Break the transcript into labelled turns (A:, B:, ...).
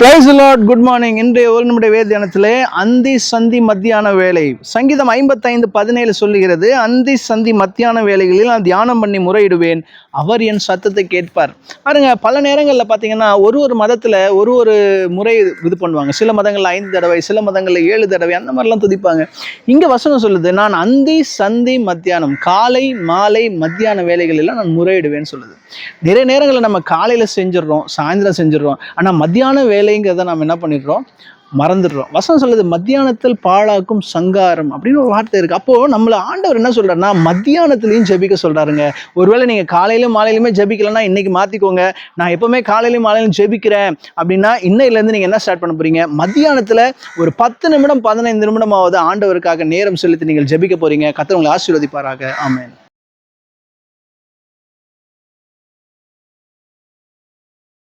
A: Price Lord good morning இன்றைய ஒரு நிமிட வேதியானத்திலே அந்தி சந்தி மத்தியான வேலை. சங்கீதம் ஐம்பத்தைந்து பதினேழு சொல்லுகிறது அந்தி சந்தி மத்தியான வேலைகளில் நான் தியானம் பண்ணி முறையிடுவேன். அவர் என் சத்தத்தை கேட்பார். பாருங்க பல நேரங்களில் பார்த்தீங்கன்னா ஒரு ஒரு மதத்தில் ஒரு ஒரு முறை இது பண்ணுவாங்க. சில மதங்களில் ஐந்து தடவை சில மதங்களில் ஏழு தடவை அந்த மாதிரிலாம் துதிப்பாங்க. இங்கே வசனம் சொல்லுது நான் அந்தி சந்தி மத்தியானம் காலை மாலை மத்தியான வேலைகளெல்லாம் நான் முறையிடுவேன்னு சொல்லுது. நிறைய நேரங்களில் நம்ம காலையில் செஞ்சிடுறோம் சாயந்தரம் செஞ்சிடுறோம். ஆனால் மத்தியான வேலை வேலைங்கிறத நம்ம என்ன பண்ணிடுறோம்? மறந்துடுறோம். வசனம் சொல்லுது மத்தியானத்தில் பாழாக்கும் சங்காரம் அப்படின்னு ஒரு வார்த்தை இருக்குது அப்போது நம்மளை ஆண்டவர் என்ன சொல்கிறாருன்னா மத்தியானத்துலேயும் ஜெபிக்க சொல்கிறாருங்க ஒருவேளை நீங்கள் காலையிலும் மாலையிலுமே ஜெபிக்கலன்னா இன்றைக்கி மாற்றிக்கோங்க நான் எப்போவுமே காலையிலும் மாலையிலும் ஜெபிக்கிறேன். அப்படின்னா இன்னையிலேருந்து நீங்கள் என்ன ஸ்டார்ட் பண்ண போறீங்க? மத்தியானத்தில் ஒரு பத்து நிமிடம் பதினைந்து நிமிடமாவது ஆண்டவருக்காக நேரம் செலுத்தி நீங்கள் ஜெபிக்க போறீங்க. கத்தவங்களை உங்களை ஆசீர்வதிப்பாராக. ஆமாம்